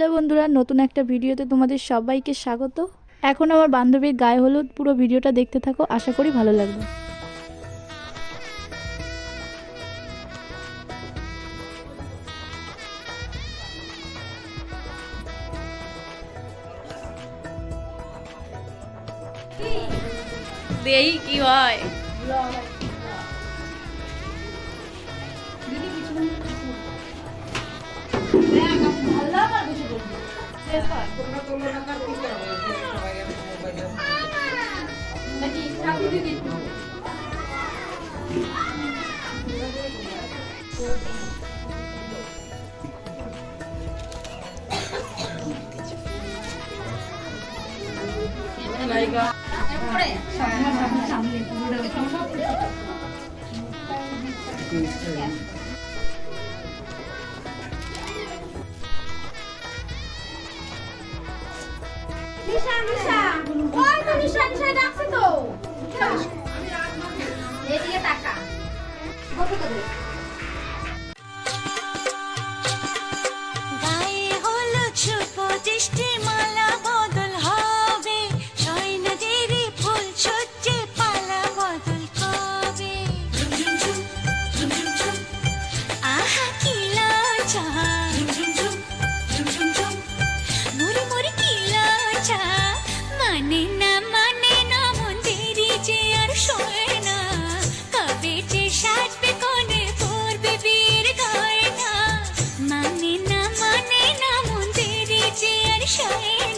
Hello বন্ধুরা নতুন একটা ভিডিওতে তোমাদের সবাইকে স্বাগত। এখন আমার বান্ধবীর গায়ে হলুদ পুরো ভিডিওটা দেখতে থাকো আশা করি ভালো লাগবে। দেই কি হয়? Pernah artis Tadi satu নিশা নিশা। ওই তো নিশা নিশা ডাকছে তো। ใ